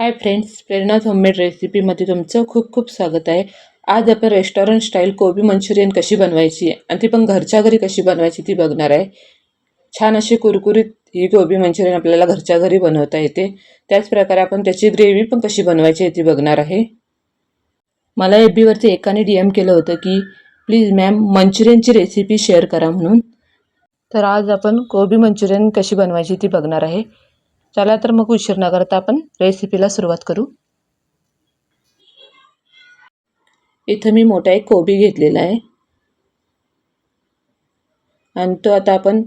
Hi friends प्रेरणाज homemade रेसिपीमध्ये तुमचं खूप खूप स्वागत आहे. आज आपण रेस्टॉरंट स्टाईल कोबी मंचुरियन कशी बनवायची आणि ती पण घरच्या घरी कशी बनवायची ती बघणार आहे. छान अशी कुरकुरीत ही कोबी मंचुरियन आपल्याला घरच्या घरी बनवता येते. त्याच प्रकारे आपण त्याची ग्रेव्ही पण कशी बनवायची आहे ती बघणार आहे. मला एफ बीवरती एकाने डी एम केलं होतं की प्लीज मॅम मंचुरियनची रेसिपी शेअर करा म्हणून. तर आज आपण कोबी मंचुरियन कशी बनवायची ती बघणार आहे. चला तर मग उशीर न करता आपण रेसिपीला सुरुवात करू. इथं मी मोठा एक कोबी घेतलेला आहे. आणि तो आता आपण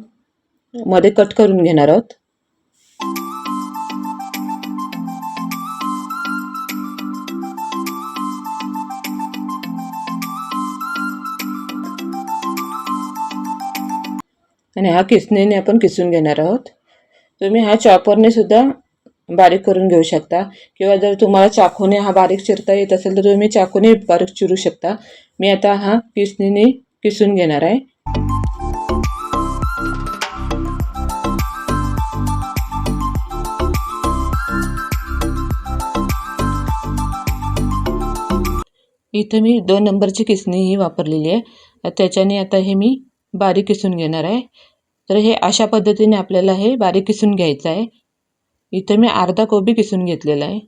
मध्ये कट करून घेणार आहोत. आणि हा किसणीने आपण किसून घेणार आहोत. तुम्ही हा चॉपरने सुद्धा बारीक करून घेऊ शकता. किंवा जर तुम्हाला चाकूने हा बारीक चिरता येत असेल तर तुम्ही चाकूने बारीक चिरू शकता. मी आता हा किसणीने किसून घेणार आहे. इथं मी दोन नंबरची किसणी ही वापरलेली आहे. त्याच्याने आता हे मी बारीक किसून घेणार आहे. तर हे अशा पद्धतीने आपल्याला हे बारीक किसून घ्यायचं आहे. इथं मी अर्धा कोबी किसून घेतलेला आहे.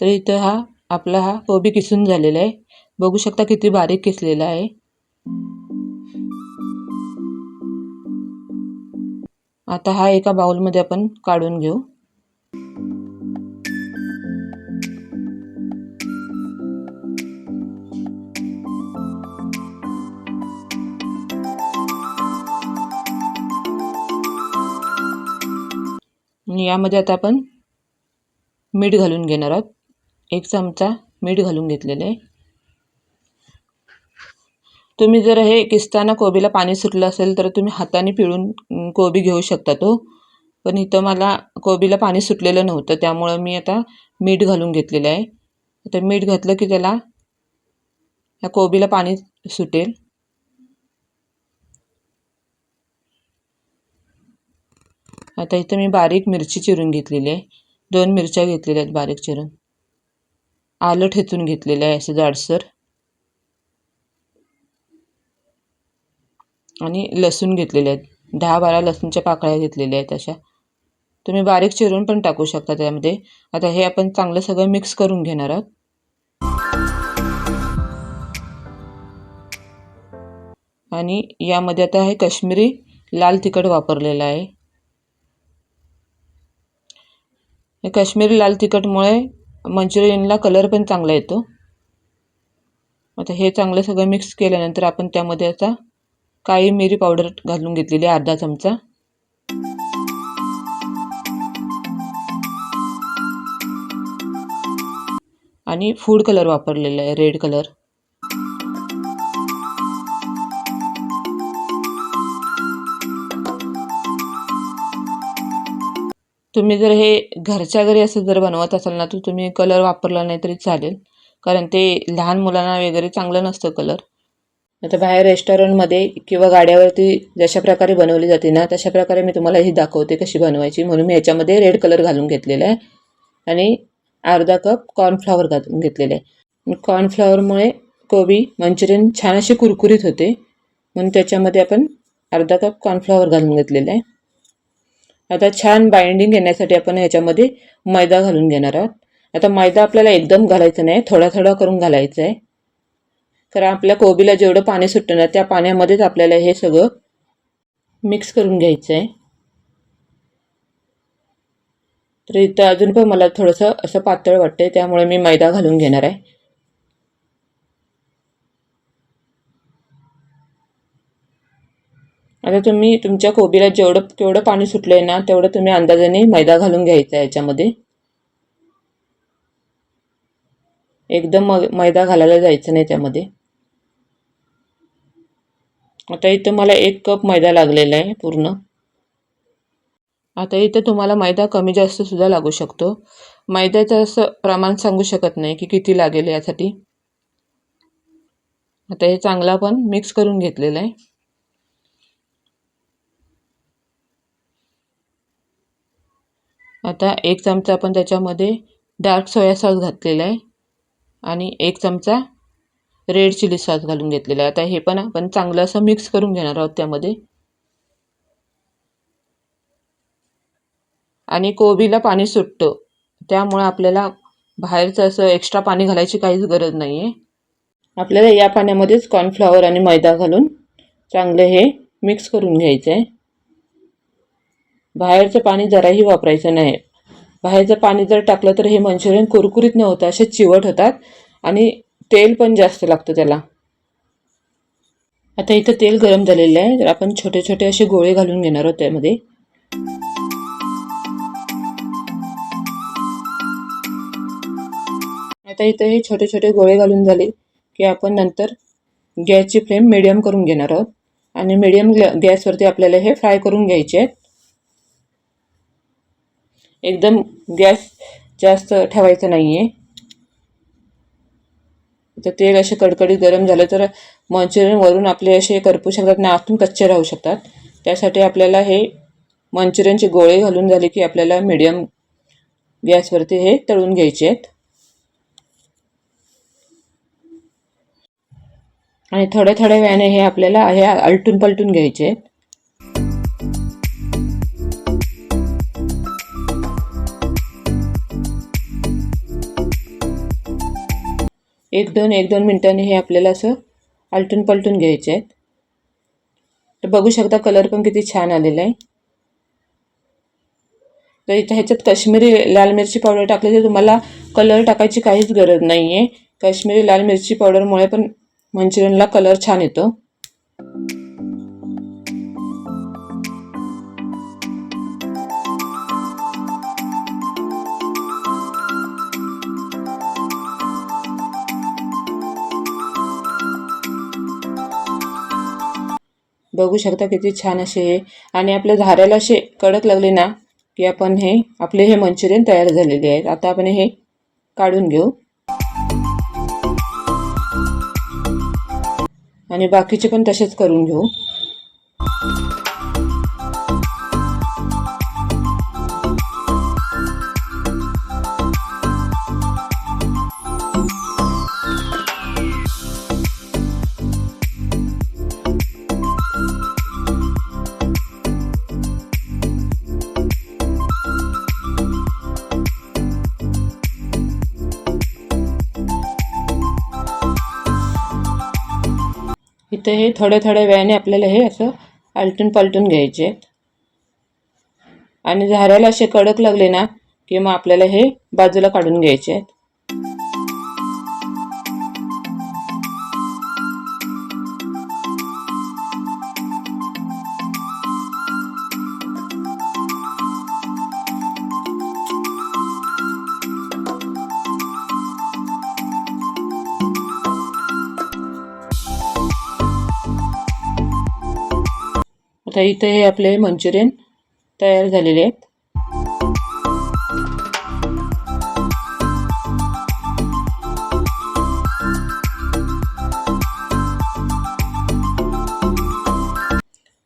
तर इथं हा आपला हा कोबी किसून झालेला आहे. बघू शकता किती बारीक किसलेला आहे. आता हा एका बाउलमध्ये आपण काढून घेऊ. आणि यामध्ये आता आपण मीठ घालून घेणार आहोत. एक चमचा मीठ घालून घेतलेलं आहे. तुम्ही जर हे किसताना कोबीला पाणी सुटलं असेल तर तुम्ही हाताने पिळून कोबी घेऊ शकता तो. पण इथं मला कोबीला पाणी सुटलेलं नव्हतं त्यामुळं मी आता मीठ घालून घेतलेलं आहे. आता मीठ घातलं की त्याला या कोबीला पाणी सुटेल. आता इथं मी बारीक मिरची चिरून घेतलेली आहे. दोन मिरच्या घेतलेल्या आहेत बारीक चिरून. आलं ठेचून घेतलेलं आहे असं जाडसर. आणि लसूण घेतलेले आहेत. दहा बारा लसूणच्या पाकळ्या घेतलेल्या आहेत अशा. तुम्ही बारीक चिरून पण टाकू शकता त्यामध्ये. आता हे आपण चांगलं सगळं मिक्स करून घेणार आहोत. आणि यामध्ये आता हे कश्मीरी लाल तिखट वापरलेलं आहे. हे काश्मीरी लाल तिखटमुळे मंचुरियनला कलर पण चांगला येतो. आता हे चांगलं सगळं मिक्स केल्यानंतर आपण त्यामध्ये आता काळी मिरी पावडर घालून घेतलेली अर्धा चमचा. आणि फूड कलर वापरलेला आहे रेड कलर तुम्ही जर हे घरच्या घरी असं जर बनवत असाल ना तर तुम्ही कलर वापरला नाही तरी चालेल. कारण ते लहान मुलांना वगैरे चांगलं नसतं कलर आता बाहेर रेस्टॉरंटमध्ये किंवा गाड्यावरती जशा प्रकारे बनवली जाते ना तशा प्रकारे मी तुम्हाला ही दाखवते कशी बनवायची. म्हणून मी याच्यामध्ये रेड कलर घालून घेतलेला आहे. आणि अर्धा कप कॉर्नफ्लॉवर घालून घेतलेलं आहे. कॉर्नफ्लॉवरमुळे कोबी मंचुरियन छान अशी कुरकुरीत होते. म्हणून त्याच्यामध्ये आपण अर्धा कप कॉर्नफ्लॉवर घालून घेतलेलं आहे. आता छान बाइंडिंग घेण्यासाठी आपण ह्याच्यामध्ये मैदा घालून घेणार आहोत. आता मैदा आपल्याला एकदम घालायचा नाही थोडा थोडा करून घालायचा आहे कारण आपल्या कोबीला जेवढं पाणी सुटतं ना त्या पाण्यामध्येच आपल्याला हे सगळं मिक्स करून घ्यायचं आहे तर इथं अजून पण मला थोडंसं असं पातळ वाटतंय त्यामुळे मी मैदा घालून घेणार आहे. आता तुम्ही तुमच्या कोबीला जेवढं केवढं पाणी सुटलं आहे ना तेवढं तुम्ही अंदाजाने मैदा घालून घ्यायचा आहे याच्यामध्ये. एकदम म मैदा घालायला जायचं नाही त्यामध्ये. आता इथं मला एक कप मैदा लागलेला आहे पूर्ण. आता इथं तुम्हाला मैदा कमी जास्त सुद्धा लागू शकतो. मैद्याचं असं प्रमाण सांगू शकत नाही की किती लागेल यासाठी. आता हे चांगला पण मिक्स करून घेतलेलं आहे. आता एक चमचा आपण त्याच्यामध्ये डार्क सोया सॉस घातलेला आहे. आणि एक चमचा रेड चिली सॉस घालून घेतलेला आहे. आता हे पण आपण चांगलं असं मिक्स करून घेणार आहोत त्यामध्ये. आणि कोबीला पाणी सुटतं. त्यामुळं आपल्याला बाहेरचं असं एक्स्ट्रा पाणी घालायची काहीच गरज नाही आहे आपल्याला या पाण्यामध्येच कॉर्नफ्लॉवर आणि मैदा घालून चांगलं हे मिक्स करून घ्यायचं आहे बाहेरचं पाणी जराही वापरायचं नाही. बाहेरचं पाणी जर टाकलं तर हे मंचुरियन कुरकुरीत न होतं असे चिवट होतात आणि तेल पण जास्त लागतं त्याला. आता इथं तेल गरम झालेलं आहे तर आपण छोटे छोटे असे गोळे घालून घेणार आहोत त्यामध्ये. आता इथं हे छोटे छोटे गोळे घालून झाले की आपण नंतर गॅसची फ्लेम मिडियम करून घेणार आहोत. आणि मिडियम गॅसवरती आपल्याला हे फ्राय करून घ्यायचे आहेत. एकदम गॅस जास्त ठेवायचा नाही आहे तर तेल असे कडकडीत गरम झालं तर मंचुरियन वरून आपले असे करपू शकतात आणि आतून कच्चे राहू शकतात. त्यासाठी आपल्याला हे मंचुरियनचे गोळे घालून झाले की आपल्याला मिडियम गॅसवरती हे तळून घ्यायचे आहेत. आणि थोड्या थोड्या वेळाने हे आपल्याला हे आलटून पलटून घ्यायचे आहेत. एक दोन एक दोन मिनटांनी हे आपल्याला असं आलटून पलटून घ्यायचे आहेत. तर बघू शकता कलर पण किती छान आलेला आहे. तर इथं ह्याच्यात काश्मीरी लाल मिरची पावडर टाकली तर तुम्हाला कलर टाकायची काहीच गरज नाही आहे काश्मीरी लाल मिरची पावडरमुळे पण मंचुरियनला कलर छान येतो. बघू शकता किती छान असे हे. आणि आपल्या झाऱ्याला असे कडक लागले ना की आपण हे आपले हे मंचुरियन तयार झालेले आहेत. आता आपण हे काढून घेऊ. आणि बाकीचे पण तसेच करून घेऊ. इथं हे थोड्या थोड्या वेळाने आपल्याला हे असं आलटून पालटून घ्यायचे आहेत. आणि झाऱ्याला असे कडक लागले ना की मग आपल्याला हे बाजूला काढून घ्यायचे आहेत. आता इथे हे आपले मंचुरियन तयार झालेले आहेत.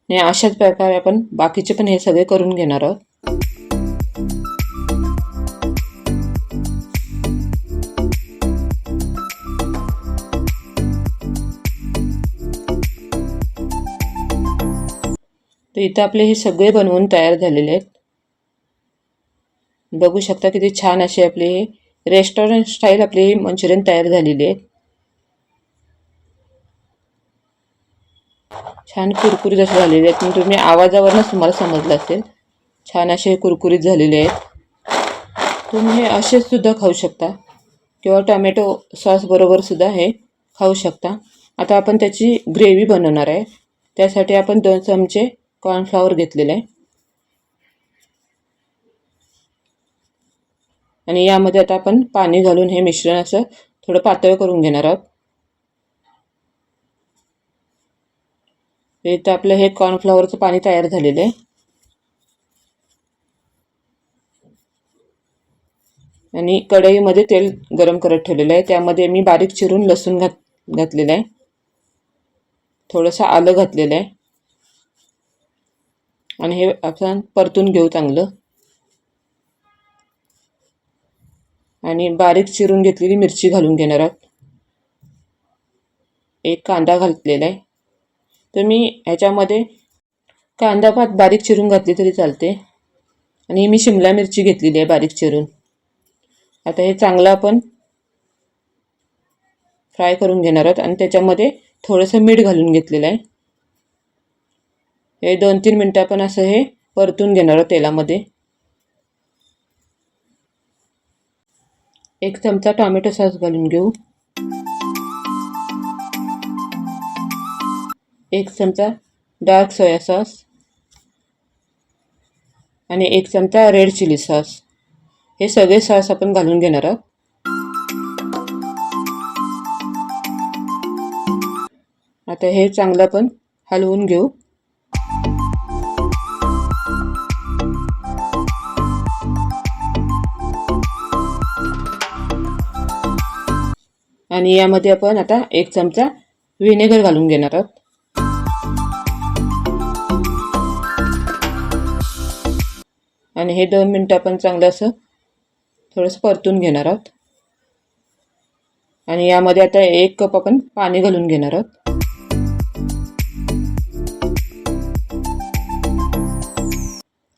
आणि अशाच प्रकारे आपण बाकीचे पण हे सगळे करून घेणार आहोत. तर इथं आपले हे सगळे बनवून तयार झालेले आहेत. बघू शकता किती छान असे आपले हे रेस्टॉरंट स्टाईल आपले हे मंचुरियन तयार झालेले आहेत छान कुरकुरीत असे झालेले आहेत. तुम्ही आवाजावरनंच तुम्हाला समजलं असेल. छान असे कुरकुरीत झालेले आहेत. तुम्ही हे असेच सुद्धा खाऊ शकता. किंवा टोमॅटो सॉस बरोबर सुद्धा हे खाऊ शकता. आता आपण त्याची ग्रेव्ही बनवणार आहे. त्यासाठी आपण दोन चमचे कॉर्नफ्लॉवर घेतलेलं आहे. आणि यामध्ये आता आपण पाणी घालून हे मिश्रण असं थोडं पातळ करून घेणार आहोत. इथं आपलं हे कॉर्नफ्लॉवरचं पाणी तयार झालेलं आहे. आणि कढईमध्ये तेल गरम करत ठेवलेलं आहे. त्यामध्ये मी बारीक चिरून लसूण घात घातलेलं आहे. थोडंसं आलं घातलेलं आहे. आणि हे आपण परतून घेऊ चांगलं. आणि बारीक चिरून घेतलेली मिरची घालून घेणार आहोत. एक कांदा घातलेला आहे. तर मी ह्याच्यामध्ये कांदा भात बारीक चिरून घातली तरी चालते. आणि मी शिमला मिरची घेतलेली आहे बारीक चिरून. आता हे चांगलं आपण फ्राय करून घेणार आहोत. आणि त्याच्यामध्ये थोडंसं मीठ घालून घेतलेलं आहे. हे दोन तीन मिनटं आपण असं हे परतून घेणार आहोत तेलामध्ये. एक चमचा टॉमॅटो सॉस घालून घेऊ. एक चमचा डार्क सोया सॉस. आणि एक चमचा रेड चिली सॉस. हे सगळे सॉस आपण घालून घेणार आहोत. आता हे चांगलं आपण हलवून घेऊ. आणि यामध्ये आपण आता एक चमचा व्हिनेगर घालून घेणार आहोत. आणि हे दोन मिनटं आपण चांगलं असं थोडंसं परतून घेणार आहोत. आणि यामध्ये आता एक कप आपण पाणी घालून घेणार आहोत.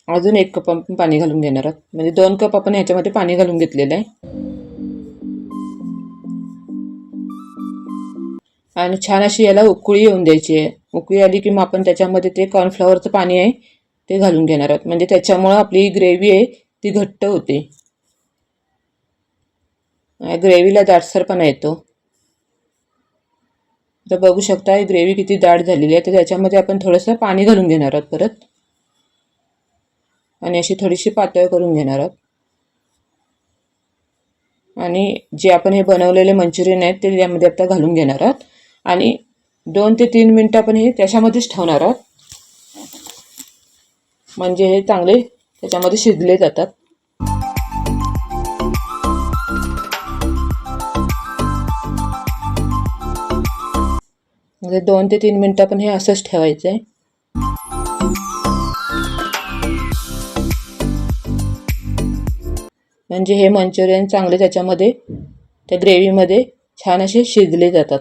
अजून एक कप आपण पाणी घालून घेणार आहोत. म्हणजे दोन कप आपण ह्याच्यामध्ये पाणी घालून घेतलेलं आहे. आणि छान अशी याला उकळी येऊन द्यायची आहे. उकळी आली की मग आपण त्याच्यामध्ये ते कॉर्नफ्लॉवरचं पाणी आहे ते घालून घेणार आहोत. म्हणजे त्याच्यामुळं आपली ग्रेव्ही आहे ती घट्ट होते. ग्रेव्हीला दाटसरपणा येतो तर बघू शकता ही ग्रेव्ही किती दाट झालेली आहे. तर त्याच्यामध्ये आपण थोडंसं पाणी घालून घेणार आहोत परत. आणि अशी थोडीशी पातळ करून घेणार आहोत. आणि जे आपण हे बनवलेले मंचुरियन आहेत ते यामध्ये आता घालून घेणार आहोत. आणि दोन ते तीन मिनटं आपण हे त्याच्यामध्येच ठेवणार आहोत. म्हणजे हे चांगले त्याच्यामध्ये शिजले जातात. म्हणजे दोन ते तीन मिनटं आपण हे असंच ठेवायचं आहे म्हणजे हे मंचुरियन चांगले त्याच्यामध्ये त्या ग्रेव्हीमध्ये छान असे शिजले जातात.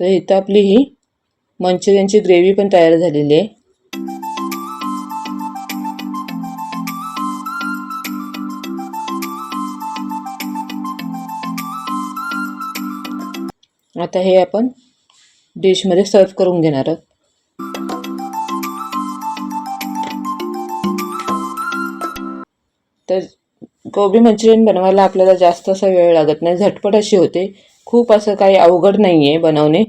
तर इथं आपली ही मंचुरियनची ग्रेव्ही पण तयार झालेली आहे. आता हे आपण डिशमध्ये सर्व करून घेणार आहोत. तर गोबी मंचुरियन बनवायला आपल्याला जास्त असा वेळ लागत नाही. झटपट अशी होते. खूप असं काही अवघड नाही आहे बनवणे.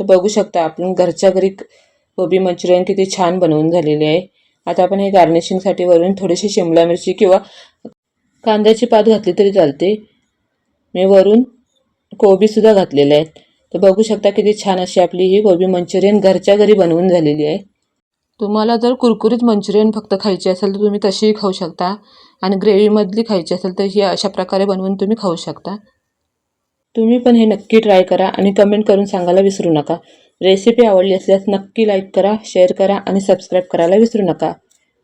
तर बघू शकता आपण घरच्या घरी कोबी मंचुरियन किती छान बनवून झालेले आहे. आता आपण हे गार्निशिंगसाठी वरून थोडीशी शिमला मिरची किंवा कांद्याची पात घातली तरी चालते. मी वरून कोबीसुद्धा घातलेले आहेत. तर बघू शकता किती छान अशी आपली ही कोबी मंचुरियन घरच्या घरी बनवून झालेली आहे. तुम्हाला जर कुरकुरीत मंचुरियन फक्त खायची असेल तर तुम्ही तशीही खाऊ शकता. आणि ग्रेव्हीमधली खायची असेल तर ही अशा प्रकारे बनवून तुम्ही खाऊ शकता. तुम्ही पण हे नक्की ट्राय करा आणि कमेंट करून सांगायला विसरू नका. रेसिपी आवडली असल्यास नक्की लाईक करा शेअर करा आणि सबस्क्राईब करायला विसरू नका.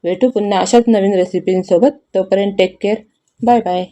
भेटू पुन्हा अशाच नवीन रेसिपींसोबत. तोपर्यंत टेक केअर बाय बाय